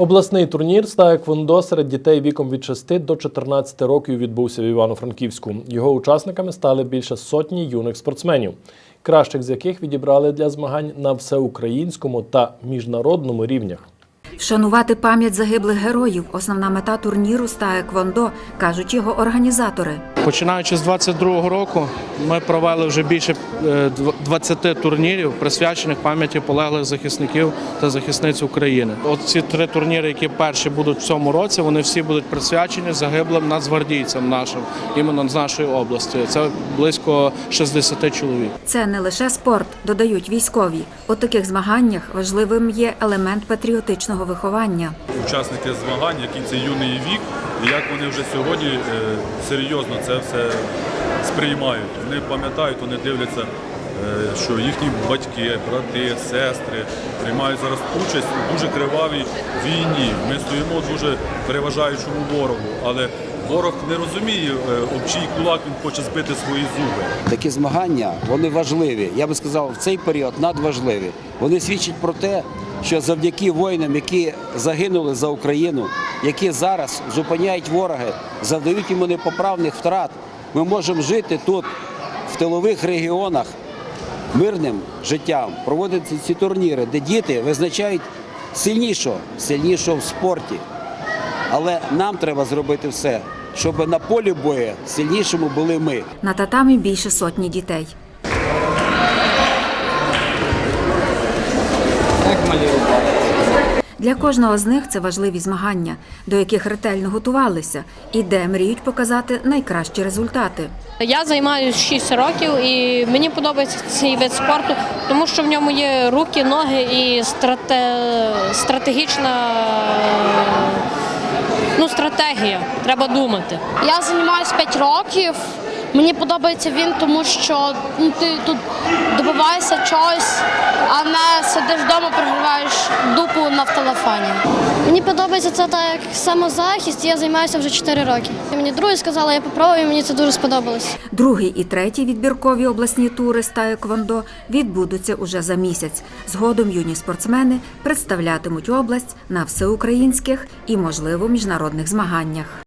Обласний турнір з таеквондо серед дітей віком від 6 до 14 років відбувся в Івано-Франківську. Його учасниками стали більше сотні юних спортсменів, кращих з яких відібрали для змагань на всеукраїнському та міжнародному рівнях. Вшанувати пам'ять загиблих героїв основна мета турніру з таеквондо, кажуть його організатори. Починаючи з 22-го року, ми провели вже більше е, 20 турнірів, присвячених пам'яті полеглих захисників та захисниць України. От ці три турніри, які перші будуть в цьому році, вони всі будуть присвячені загиблим нацгвардійцям нашим, іменно з нашої області. Це близько 60 чоловік. Це не лише спорт, додають військові. У таких змаганнях важливим є елемент патріотичного виховання. учасники змагань, який це юний вік, як вони вже сьогодні е, серйозно це все сприймають. Вони пам'ятають, вони дивляться, е, що їхні батьки, брати, сестри приймають зараз участь у дуже кривавій війні. Ми стоїмо дуже переважаючому ворогу, але ворог не розуміє, е, об чий кулак він хоче збити свої зуби. Такі змагання вони важливі. Я би сказав, в цей період надважливі. Вони свідчать про те, що завдяки воїнам, які загинули за Україну, які зараз зупиняють вороги, завдають йому непоправних втрат, ми можемо жити тут, в тилових регіонах, мирним життям, проводити ці турніри, де діти визначають сильнішого, сильнішого в спорті. Але нам треба зробити все, щоб на полі бою сильнішими були ми. На татамі більше сотні дітей. Для кожного з них це важливі змагання, до яких ретельно готувалися, і де мріють показати найкращі результати. Я займаюся 6 років і мені подобається цей вид спорту, тому що в ньому є руки, ноги і страте... стратегічна ну, стратегія. Треба думати. Я займаюся 5 років. Мені подобається він, тому що ну, ти тут добиваєшся чогось, а не сидиш вдома, програваєш дупу на в телефоні. Мені подобається це так як самозахист. Я займаюся вже 4 роки. Мені друзі сказали, я попробую, і мені це дуже сподобалось. Другий і третій відбіркові обласні тури з таеквондо відбудуться уже за місяць. Згодом юні спортсмени представлятимуть область на всеукраїнських і, можливо, міжнародних змаганнях.